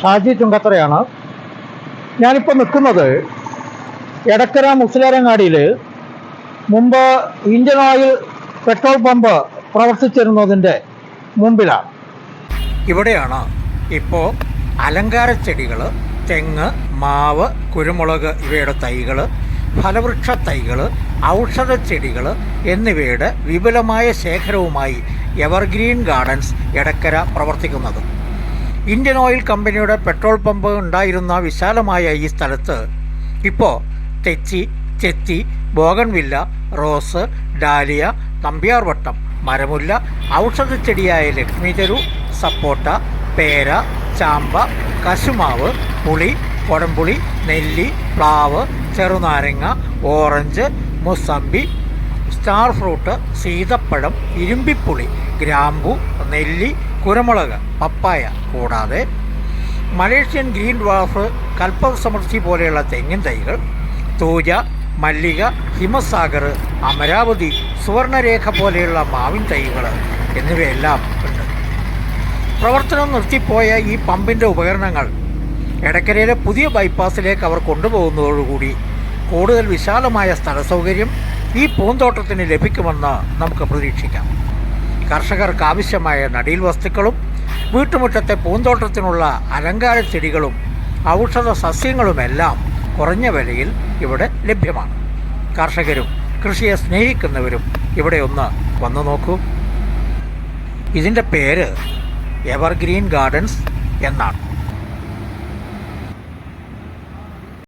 ഷാജി ചുങ്കത്തറയാണ് ഞാനിപ്പോൾ നിൽക്കുന്നത് എടക്കര മുസ്ലിയാരങ്ങാടിയിൽ മുമ്പ് ഇന്ത്യൻ ഓയിൽ പെട്രോൾ പമ്പ് പ്രവർത്തിച്ചിരുന്നതിന്റെ മുമ്പിലാണ്. ഇവിടെയാണ് ഇപ്പോൾ അലങ്കാര ചെടികൾ തെങ്ങ് മാവ് കുരുമുളക് ഇവയുടെ തൈകൾ ഫലവൃക്ഷ തൈകൾ ഔഷധ ചെടികൾ എന്നിവയുടെ വിപുലമായ ശേഖരവുമായി എവർഗ്രീൻ ഗാർഡൻസ് എടക്കര പ്രവർത്തിക്കുന്നത്. ഇന്ത്യൻ ഓയിൽ കമ്പനിയുടെ പെട്രോൾ പമ്പ് ഉണ്ടായിരുന്ന വിശാലമായ ഈ സ്ഥലത്ത് ഇപ്പോൾ തെച്ചി ചെത്തി ബോഗൺവില്ല റോസ് ഡാലിയ തമ്പിയാർവട്ടം മരമുല്ല ഔഷധച്ചെടിയായ ലക്ഷ്മിചരു സപ്പോട്ട പേര ചാമ്പ കശുമാവ് പുളി കൊടംപുളി നെല്ലി പ്ലാവ് ചെറുനാരങ്ങ ഓറഞ്ച് മുസമ്പി സ്റ്റാർ ഫ്രൂട്ട് സീതപ്പഴം ഇരുമ്പിപ്പുളി ഗ്രാമ്പു നെല്ലി കുരുമുളക് പപ്പായ കൂടാതെ മലേഷ്യൻ ഗ്രീൻ വാഫ് കൽപ്പക സമൃദ്ധി പോലെയുള്ള തെങ്ങിൻ തൈകൾ തൂജ മല്ലിക ഹിമസാഗർ അമരാവതി സുവർണരേഖ പോലെയുള്ള മാവിൻ തൈകൾ എന്നിവയെല്ലാം ഉണ്ട്. പ്രവർത്തനം നിർത്തിപ്പോയ ഈ പമ്പിന്റെ ഉപകരണങ്ങൾ എടക്കരയിലെ പുതിയ ബൈപ്പാസിലേക്ക് അവർ കൊണ്ടുപോകുന്നതോടുകൂടി കൂടുതൽ വിശാലമായ സ്ഥല സൗകര്യം ഈ പൂന്തോട്ടത്തിന് ലഭിക്കുമെന്ന് നമുക്ക് പ്രതീക്ഷിക്കാം. കർഷകർക്ക് ആവശ്യമായ നടീൽ വസ്തുക്കളും വീട്ടുമുറ്റത്തെ പൂന്തോട്ടത്തിനുള്ള അലങ്കാര ചെടികളും ഔഷധ സസ്യങ്ങളുമെല്ലാം കുറഞ്ഞ വിലയിൽ ഇവിടെ ലഭ്യമാണ്. കർഷകരും കൃഷിയെ സ്നേഹിക്കുന്നവരും ഇവിടെ ഒന്ന് വന്നു നോക്കൂ. ഇതിന്റെ പേര് എവർഗ്രീൻ ഗാർഡൻസ് എന്നാണ്.